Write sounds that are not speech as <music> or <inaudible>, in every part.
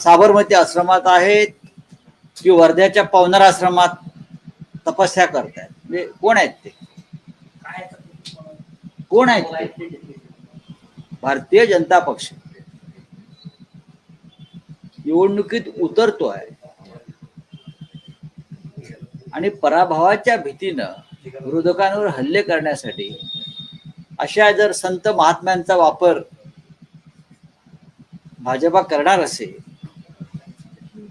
साबरमती आश्रमात आहेत की वर्ध्याच्या पवनार आश्रमात तपस्या करतायत. म्हणजे कोण आहेत ते? कोण आहेत ते? भारतीय जनता पक्ष. निवडणुकीत उतरतोय आणि पराभवाच्या भीतीनं विरोधकांवर हल्ले करण्यासाठी अशा जर संत महात्म्यांचा वापर भाजपा करणार असेल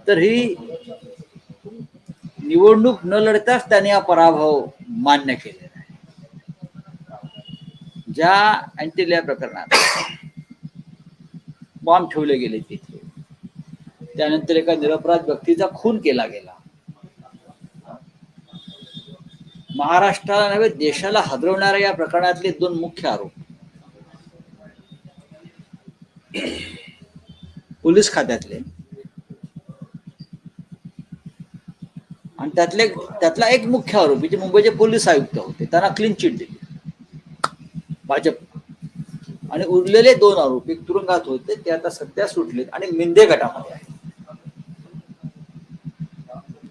तर ही निवडणूक न लढताच त्यांनी हा पराभव मान्य केलेला आहे. ज्या अँटिलिया प्रकरणात बॉम्ब ठेवले गेले तिथे त्यानंतर एका निरपराध व्यक्तीचा खून केला गेला. महाराष्ट्राला नव्हे देशाला हादरवणाऱ्या या प्रकरणातले दोन मुख्य आरोप. पोलीस खात्यातले आणि त्यातले त्यातला एक मुख्य आरोपी जे मुंबईचे पोलीस आयुक्त होते त्यांना क्लीन चिट दिली. भाजप. आणि उरलेले दोन आरोपी तुरुंगात होते ते आता सध्या सुटलेत आणि मिंदे गटामध्ये आहेत.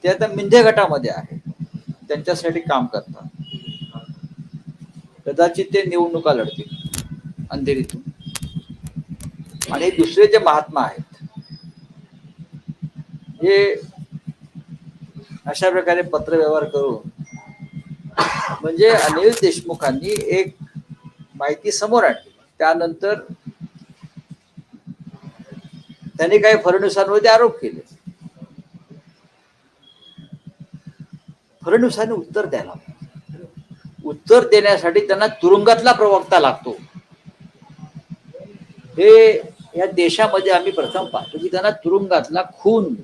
ते आता मिंदे गटामध्ये आहे त्यांच्यासाठी काम करतात. कदाचित ते निवडणुका लढतील अंधेरीतून. आणि दुसरे जे महात्मा आहेत हे अशा प्रकारे पत्रव्यवहार करून म्हणजे अनिल देशमुखांनी एक माहिती समोर आणली. त्यानंतर त्यांनी काही फडणवीसांवरती आरोप केले. फडणवीसांनी उत्तर द्यायला उत्तर देण्यासाठी त्यांना तुरुंगातला प्रवक्ता लागतो. हे या देशामध्ये आम्ही प्रथम पाहतो की त्यांना तुरुंगातला खून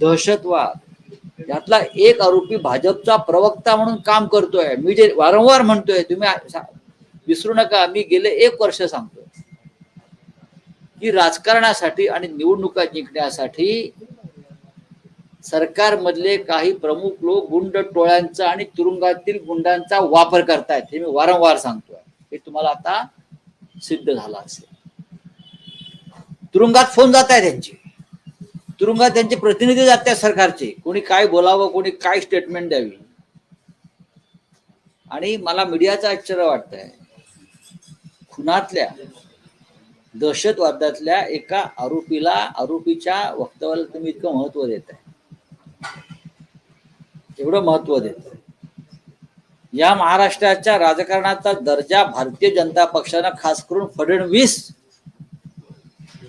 दहशतवाद यातला एक आरोपी भाजपचा प्रवक्ता म्हणून काम करतोय. मी जे वारंवार म्हणतोय तुम्ही विसरू नका मी गेले एक वर्ष सांगतोय. की राजकारणासाठी आणि निवडणुका जिंकण्यासाठी सरकारमधले काही प्रमुख लोक गुंड टोळ्यांचा आणि तुरुंगातील गुंडांचा वापर करतायत हे मी वारंवार सांगतोय. हे तुम्हाला आता सिद्ध झालं असेल. तुरुंगात फोन जात आहे त्यांची तुरुंगात त्यांचे प्रतिनिधी जात सरकारचे. कोणी काय बोलावं कोणी काय स्टेटमेंट द्यावी. आणि मला मीडियाचं आश्चर्य वाटतंय. खुनातल्या दहशतवादातल्या एका आरोपीला आरोपीच्या वक्तव्याला तुम्ही इतकं महत्त्व देत आहे एवढं महत्त्व देत या महाराष्ट्राच्या राजकारणाचा दर्जा भारतीय जनता पक्षानं खास करून फडणवीस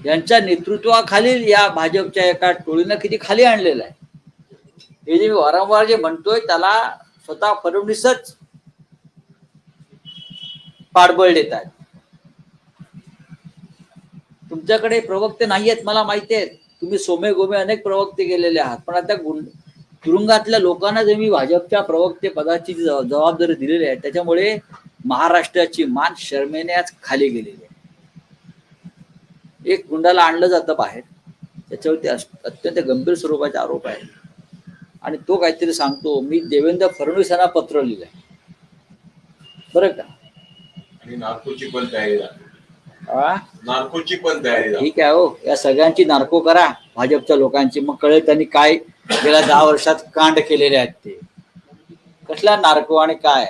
यांच्या नेतृत्वाखालील या भाजपच्या एका टोळीनं किती खाली आणलेलं आहे. हे जे मी वारंवार जे म्हणतोय त्याला स्वतः फडणवीसच पाठबळ देत आहेत. तुमच्याकडे प्रवक्ते नाही आहेत मला माहिती आहेत तुम्ही सोमे गोमे अनेक प्रवक्ते गेलेले आहात. पण आता गुंड तुरुंगातल्या लोकांना जे मी भाजपच्या प्रवक्ते पदाची जबाबदारी दिलेली आहे त्याच्यामुळे महाराष्ट्राची मान शर्मेने आज खाली गेलेली आहे. एक गुंडाला आणलं जातं बाहेर. त्याच्यावरती अत्यंत गंभीर स्वरूपाचे आरोप आहेत. आणि तो काहीतरी सांगतो मी देवेंद्र फडणवीस यांना पत्र लिहिलंय. बरं का? आणि नार्कोची पण तयारी? नार्कोची पण ठीक आहे हो. या सगळ्यांची नार्को करा. भाजपच्या लोकांची. मग कळेल त्यांनी काय गेल्या दहा वर्षात कांड केलेले आहेत ते. कसला नार्को आणि काय?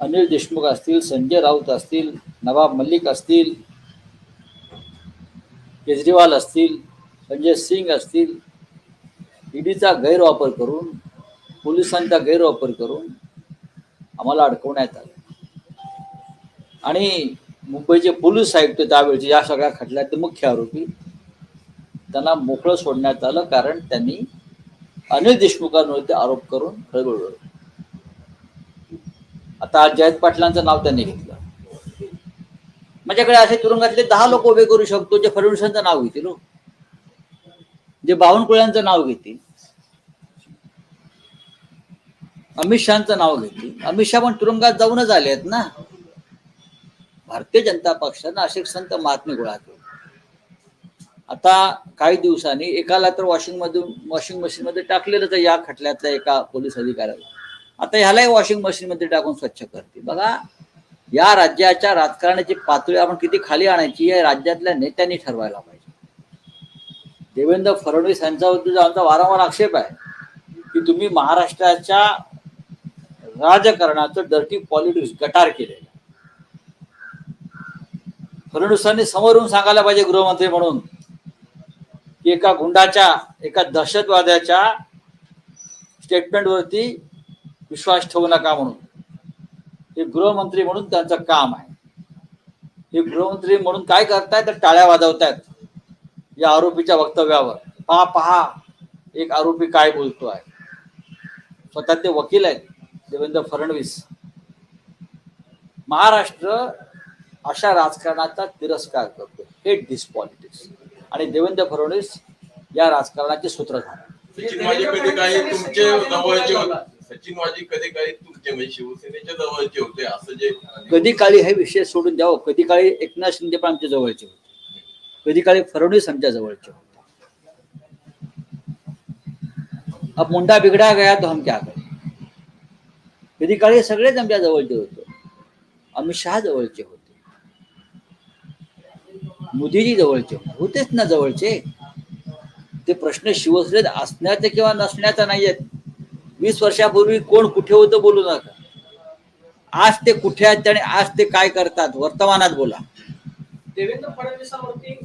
अनिल देशमुख असतील संजय राऊत असतील नवाब मल्लिक असतील केजरीवाल असतील संजय सिंग असतील ईडीचा गैरवापर करून पोलिसांचा गैरवापर करून आम्हाला अडकवण्यात आलं. आणि मुंबईचे पोलीस आयुक्त त्यावेळचे या सगळ्या खटल्याचे मुख्य आरोपी त्यांना मोकळं सोडण्यात आलं कारण त्यांनी अनिल देशमुखांवरती आरोप करून खळबळ आता जयंत पाटलांचं नाव त्यांनी घेतलं. माझ्याकडे असे तुरुंगातले दहा लोक उभे करू शकतो जे फडणवीसांचं नाव घेतील हो. जे बावनकुळ्यांचं नाव घेतील. अमित शहाचं नाव घेतील. अमित शहा पण तुरुंगात जाऊनच आले आहेत ना. भारतीय जनता पक्षानं असे संत महात्मे गोळा केले. आता काही दिवसांनी एकाला तर वॉशिंग मधून वॉशिंग मशीन मध्ये टाकलेलंच या खटल्यातल्या एका पोलीस अधिकाऱ्याला. आता ह्यालाही वॉशिंग मशीन मध्ये टाकून स्वच्छ करते बघा या राज्याच्या राजकारणाची पातळी आपण किती खाली आणायची या राज्यातल्या नेत्यांनी ठरवायला पाहिजे. देवेंद्र फडणवीस यांच्याबद्दल आमचा वारंवार आक्षेप आहे की तुम्ही महाराष्ट्राच्या राजकारणाचं डर्टी पॉलिटिक्स गटार केलेलं फडणवीसांनी समोरून सांगायला पाहिजे गृहमंत्री म्हणून की एका गुंडाच्या एका दहशतवाद्याच्या स्टेटमेंटवरती विश्वास ठेवू नका म्हणून. हे गृहमंत्री म्हणून त्यांचं काम आहे. हे गृहमंत्री म्हणून काय करतायत? तर टाळ्या वाजवतायत. या आरोपीच्या वक्तव्यावर. पहा पहा. एक आरोपी काय बोलतो आहे. स्वतः ते वकील आहेत देवेंद्र फडणवीस. महाराष्ट्र अशा राजकारणाचा तिरस्कार करतो. हे दिस पॉलिटिक्स आणि देवेंद्र फडणवीस या राजकारणाचे सूत्रधार सचिन वाजे कधी काही तुमचे जवळचे सचिन वाजे कधी काही म्हणजे शिवसेनेच्या जवळचे होते असं जे कधी काळी हे विषय सोडून द्यावं. कधी काळी एकनाथ शिंदे पण आमच्या जवळचे होते. कधी काळी फडणवीस आमच्या जवळचे होते. अब मुंडा बिघडा गया तो हम क्या करें? कधी काळी सगळेच आमच्या जवळचे होते. अमित शहा जवळचे होते. मोदीजी जवळचे होतेच ना जवळचे. ते प्रश्न शिवसेनेत असण्याचे किंवा नसण्याचा नाहीयेत. वीस वर्षापूर्वी कोण कुठे होतं बोलू नका. आज ते कुठे आहेत आणि आज ते काय करतात वर्तमानात बोला. देवेंद्र फडणवीसांवरती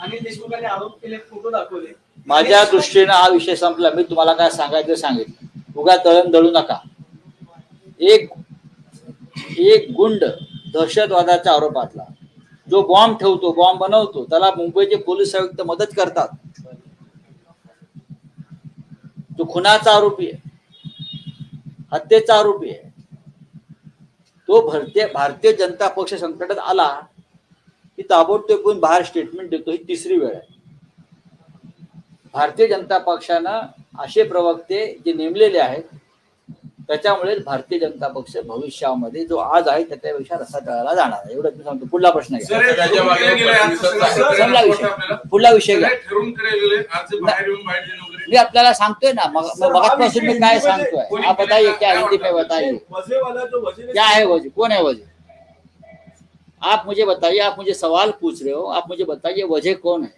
अनिल देशमुखांनी आरोप केले फोटो दाखवले. माझ्या दृष्टीने हा विषय संपला. मी तुम्हाला काय सांगायचं सांगितलं उगा तळण दळू नका. एक एक गुंड दहशतवादाच्या आरोपातला जो बॉम्ब ठेवतो बॉम्ब बनवतो त्याला मुंबईचे पोलीस आयुक्त मदत करतात. तो खुनाचा आरोपी आहे हत्येचा आरोपी आहे तो भारतीय भारतीय जनता पक्ष संकटात आला की ताबडतोब बाहेर स्टेटमेंट देतो ही तिसरी वेळ आहे भारतीय जनता पक्षानं असे प्रवक्ते जे नेमलेले आहेत त्याच्यामुळे भारतीय जनता पक्ष भविष्यामध्ये जो आज आहे त्याच्यापेक्षा रसा तळाला जाणार आहे एवढं मी सांगतो पुढला प्रश्न घ्या हे पुढला विषय. पुढला विषय घ्या मी आपल्याला सांगतोय ना मग हा मगापासून मी काय सांगतोय? आप बताइए क्या हिंदी में बताइए? क्या है वजह कौन है वजह आप मुझे बताइए आप मुझे सवाल पूछ रहे हो आप मुझे बताइए वजह कौन है?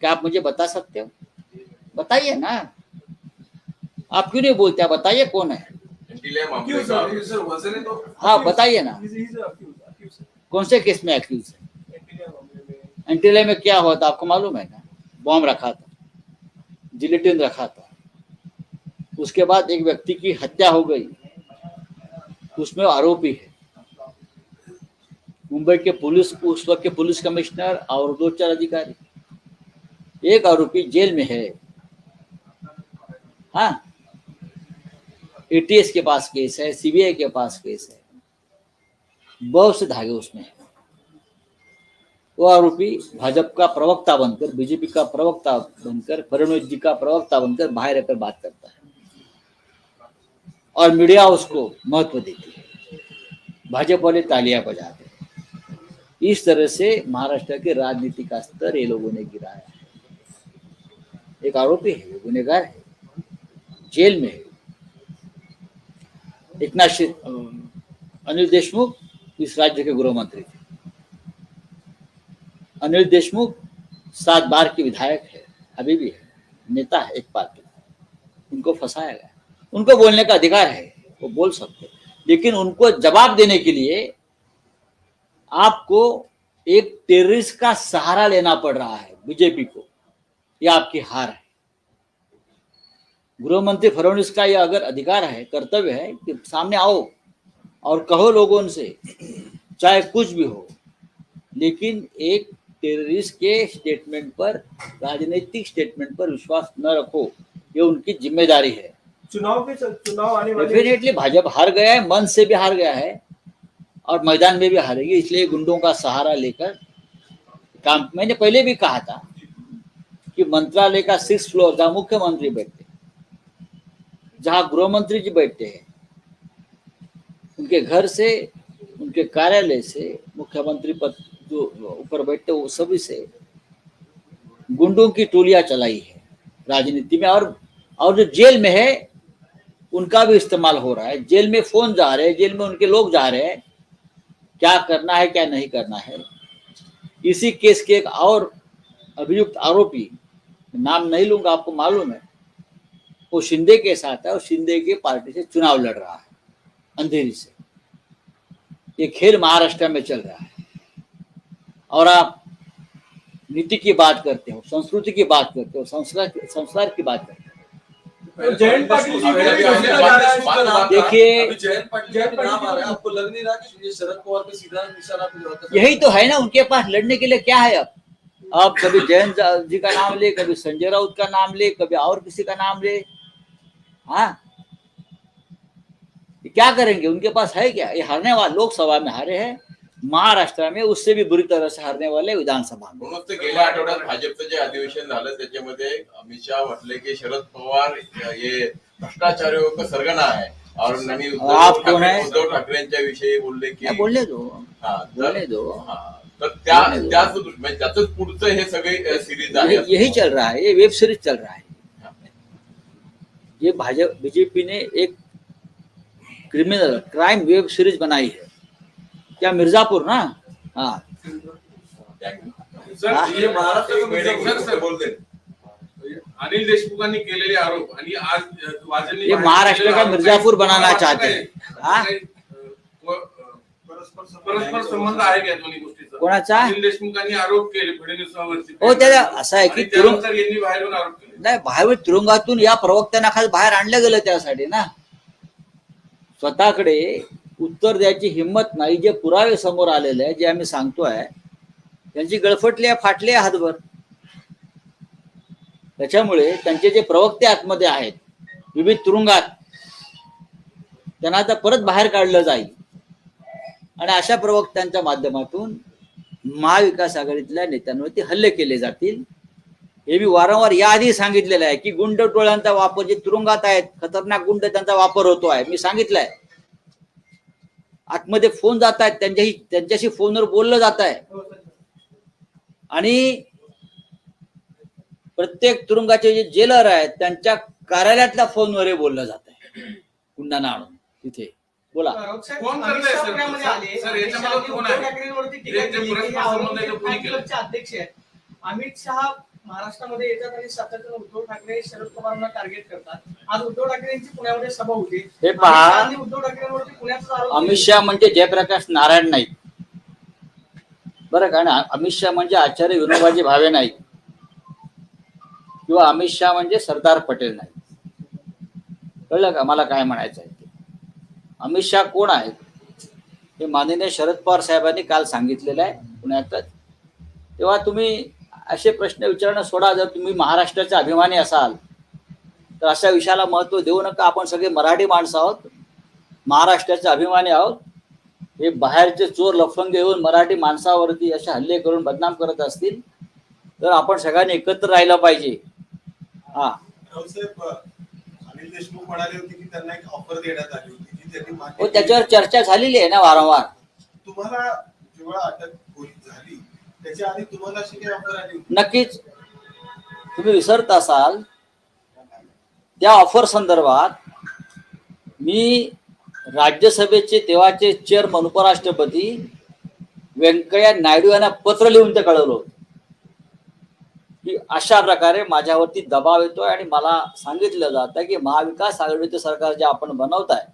क्या आप मुझे बता सकते हो? बताइए ना। आप क्यों नहीं बोलते? बताइए कौन है? तो हाँ, बताइए ना। कौन से केस में एक्यूज है? एंटीले में क्या हुआ था आपको मालूम है ना? बॉम्ब रखा था। जिलेटिन रखा था। उसके बाद एक व्यक्ति की हत्या हो गई। उसमें आरोपी है। मुंबई के पुलिस, उस वक्त के पुलिस कमिश्नर और दो चार अधिकारी। एक आरोपी जेल में है। हाँ। एटीएस के पास केस है सीबीआई के पास केस है। बहुत से धागे उसमें है। आरोपी भाजपा का प्रवक्ता बनकर बीजेपी का प्रवक्ता बनकर फडणवीस जी का प्रवक्ता बनकर बाहर रहकर बात करता है। और मीडिया उसको महत्व देती है। भाजपा वाले तालियाँ बजाते इस तरह से महाराष्ट्र के राजनीति का स्तर ये लोगों ने गिराया है। एक आरोपी है गुनेगार है। जेल में है। एकनाथ शि- अं, अनिल देशमुख इस राज्य के गृह मंत्री थे। अनिल देशमुख सात बार के विधायक है, अभी भी है, नेता है एक पार्टी। उनको फंसाया गया। उनको बोलने का अधिकार है, वो बोल सकते लेकिन उनको जवाब देने के लिए आपको एक टेररिस्ट का सहारा लेना पड़ रहा है, बीजेपी को। यह आपकी हार है। गृह मंत्री फडणवीस का यह अगर अधिकार है, कर्तव्य है कि सामने आओ और कहो लोगों से, चाहे कुछ भी हो। लेकिन एक टेररिस्ट के स्टेटमेंट पर राजनीतिक स्टेटमेंट पर विश्वास न रखो ये उनकी ज़िम्मेदारी है। चुनाव के चुनाव आने वाले डेफिनेटली भाजपा हार गया है मन से भी हार गया है और मैदान में भी हारेगी इसलिए गुंडों का सहारा लेकर काम। मैंने पहले भी कहा था कि मंत्रालय का सिक्स फ्लोर जहाँ मुख्यमंत्री बैठते जहाँ गृह मंत्री जी बैठते हैं उनके घर से उनके कार्यालय से मुख्यमंत्री पद जो ऊपर बैठते वो सभी से गुंडों की टोलियाँ चलाई है राजनीति में। और और जो जेल में है, उनका भी इस्तेमाल हो रहा है। जेल में फ़ोन जा रहे हैं, जेल में उनके लोग जा रहे हैं। क्या करना है, क्या नहीं करना है? इसी केस के एक और अभियुक्त आरोपी, नाम नहीं लूँगा, आपको मालूम है, वो शिंदे के साथ है और शिंदे के पार्टी से चुनाव लड़ रहा है, अंधेरी से। ये खेल महाराष्ट्र में चल रहा है। और आप नीति की बात करते हो संस्कृति की बात करते हो संस्कार संस्कार की बात करते हो। तो नाम। देखिए जयंत पाटिल नाम आ रहा है। आपको लग नहीं रहा कि शरद पवार पे सीधा निशाना यही तो है ना उनके पास लड़ने के लिए क्या है अब? अब कभी जयंत जी का नाम ले कभी संजय राउत का नाम ले कभी और किसी का नाम ले। हाँ? क्या करेंगे? उनके पास है क्या? ये हारने वाले लोकसभा में हारे हैं। महाराष्ट्र में उससे भी बुरी तरह से हारने वाले विधानसभा में. म्हणूनच तर गेल्या आठवड्यात भाजपचं जे अधिवेशन झालं त्याच्यामध्ये अमित शहा म्हटले की शरद पवार हे भ्रष्टाचारियों का सरगना है और उद्धव आप कोण ठाकरे आहे? उद्धव ठाकरेंच्या विषयी बोलले की दो हा, बोलने दो हा, तर त्या बोलने दो. म्हणजे त्याच पुढचं हे सगळे सिरीज आहे यही यही चल रहा है ये वेब सीरीज़ चल रहा है. ये भाजपा बीजेपी ने एक क्रिमिनल क्राइम वेब सीरीज़ बनाई है. क्या मिर्जापुर ना? हाँ. अनिल देशमुखांनी केलेले आरोप आणि आज ये महाराष्ट्र का मिर्जापुर बनाना चाहते हैं. हा? परस्पर संबंध आहे का या दोन्ही गोष्टीचा. कोणाचा? अनिल देशमुखांनी आरोप केले फडणवीसावरती हो, त्याला असं आहे की आणि त्यानंतर यांनी बाहेरून आरोप केले. नाही बाहेर तुरुंगातून या प्रवक्त्यांना खाली बाहेर आणलं गेलं त्यासाठी ना. स्वतःकडे उत्तर द्यायची हिंमत नाही जे पुरावे समोर आलेले आहे जे आम्ही सांगतोय त्यांची गळफटली आहे फाटली आहे हातभर. त्याच्यामुळे त्यांचे जे प्रवक्ते आतमध्ये आहेत विविध तुरुंगात त्यांना आता परत बाहेर काढलं जाईल. आणि अशा प्रवक्त्यांच्या माध्यमातून महाविकास आघाडीतल्या नेत्यांवरती हल्ले केले जातील. हे मी वारंवार याआधी सांगितलेलं आहे की गुंड टोळ्यांचा वापर जे तुरुंगात आहेत खतरनाक गुंड त्यांचा वापर होतो आहे मी सांगितलंय. आतमध्ये फोन जात आहेत त्यांच्याशी त्यांच्याशी फोनवर बोललं जात आहे. हो. आणि प्रत्येक तुरुंगाचे जे जेलर आहेत त्यांच्या कार्यालयातल्या फोनवर बोललं जात आहे. गुंडांना आणून. तिथे बोला. हे अध्यक्ष आहेत. अमित शहा महाराष्ट्रामध्ये येतात आणि सातत्यानं उद्धव ठाकरे शरद पवारांना टार्गेट करतात. आज उद्धव ठाकरेंची पुण्यामध्ये सभा होती. हे पहा. शहानी उद्धव ठाकरेंवरती पुण्याचाच आरोप अमित. शहा म्हणजे जयप्रकाश नारायण नाईक. बरं का? ना अमित शहा म्हणजे आचार्य विनोबाजी भावे नाईक. किंवा अमित शहा म्हणजे सरदार पटेल नाईक. कळलं का मला काय म्हणायचं आहे ते? अमित शहा कोण आहेत? हे माननीय शरद पवार साहेबांनी काल सांगितलेलं आहे पुण्यातच. तेव्हा तुम्ही असे प्रश्न विचारणं सोडा जर तुम्ही महाराष्ट्राचे अभिमानी असाल. तर अशा विषयाला महत्त्व देऊ नका. आपण सगळे मराठी माणसं आहोत. महाराष्ट्राचे अभिमानी आहोत. हे बाहेरचे चोर लफंगे येऊन मराठी माणसावरती असे हल्ले करून बदनाम करत असतील तर आपण सगळ्यांनी एकत्र राहिलं पाहिजे. हा. रावसाहेब अनिल देशमुख म्हणाले होते की त्यांना एक ऑफर देण्यात आली होती जी त्यांनी मान्य हो. त्याच्यावर चर्चा झालेली आहे ना वारंवार. तुम्हाला जेव्हा अटक झाली त्याच्या आधी तुम्हाला अशी काही ऑफर आली होती. नक्कीच. तुम्ही विसरत असाल त्या ऑफर संदर्भात मी राज्यसभेचे तेव्हाचे चेअरमन उपराष्ट्रपती व्यंकय्या नायडू यांना पत्र लिहून ते कळवलं होतं. की अशा प्रकारे माझ्यावरती दबाव येतोय आणि मला सांगितलं जातं की महाविकास आघाडीचं सरकार जे आपण बनवताय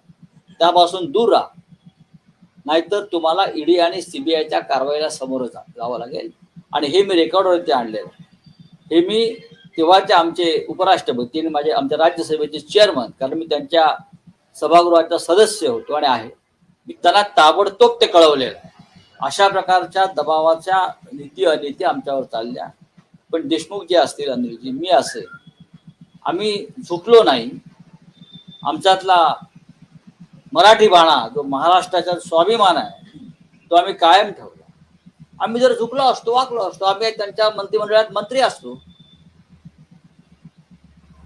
त्यापासून दूर राहा. नाहीतर तुम्हाला ईडी आणि सीबीआयच्या कारवाईला समोर जावं लागेल. आणि हे मी रेकॉर्डवरती आणलेलं हे मी तेव्हाचे आमचे उपराष्ट्रपती आणि माझे आमच्या राज्यसभेचे चेअरमन कारण मी त्यांच्या सभागृहाचा सदस्य होतो आणि आहे. मी त्यांना ताबडतोब ते कळवलेलं अशा प्रकारच्या दबावाच्या नीती अनिती आमच्यावर चालल्या. पण देशमुख जे असतील अनिलजी मी असेल. आम्ही झुकलो नाही. आमच्यातला मराठी बाणा जो महाराष्ट्राचा स्वाभिमान आहे तो आम्ही कायम ठेवला. आम्ही जर झुकलो असतो वाकलो असतो आम्ही त्यांच्या मंत्रिमंडळात मंत्री असतो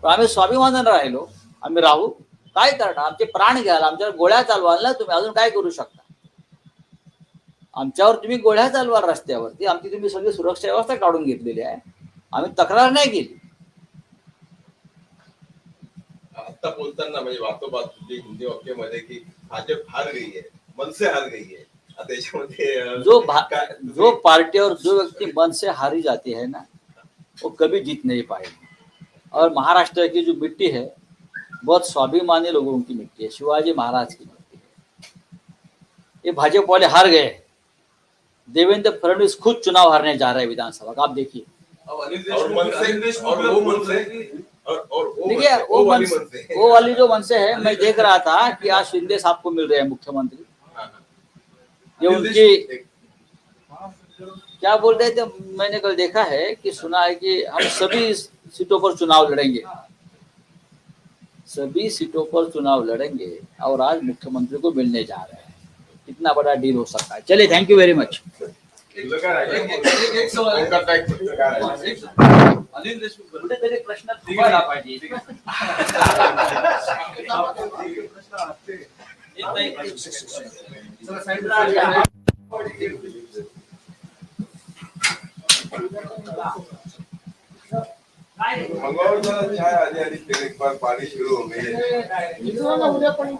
तर आम्ही स्वाभिमानानं राहिलो. आम्ही राहू. काय करणार? आमचे प्राण घ्याल आमच्यावर गोळ्या चालवाल ना तुम्ही. अजून काय करू शकता? आमच्यावर तुम्ही गोळ्या चालवाल रस्त्यावरती. आमची तुम्ही सगळी सुरक्षा व्यवस्था काढून घेतलेली आहे. आम्ही तक्रार नाही केली. आता बोलताना म्हणजे वातोबात तुझी हिंदी वाक्यामध्ये की भाजप हार गई आहे मनसे हार गई आहे आता याच्यामध्ये अं, जो जो पार्टी और जो व्यक्ति मन से हारी जाती है ना वो कभी जीत नहीं पाएगी. और महाराष्ट्र की जो मिट्टी है बहुत स्वाभिमानी लोगों की मिट्टी है शिवाजी महाराज की मिट्टी है. ये भाजपा वाले हार गए. देवेंद्र फडणवीस खुद चुनाव हारने जा रहे हैं विधानसभा का आप देखिए. अब अनिल और और वो वो देखिए वो वाली मनसे मनसे वो वाली जो मनसे है <laughs> मैं देख रहा था कि आज शिंदे साहब को मिल रहे हैं मुख्यमंत्री। हाँ, हाँ। ये उनकी क्या बोल रहे थे? मैंने कल देखा है कि सुना है कि हम सभी सीटों पर चुनाव लड़ेंगे। सभी सीटों पर चुनाव लड़ेंगे और आज मुख्यमंत्री को मिलने जा रहे हैं। कितना बड़ा डील हो सकता है। चलिए थैंक यू वेरी मच तुझं काय एक- राहिलं? एक- सवाल आहे. कोणता टाईप तुझं काय राहिलं? एक सवाल. अनिल देशमुख बरोबर. कुठेतरी प्रश्न चाय आधी आधी फिर एक बार पाणी शुरू हो गई है उद्या पण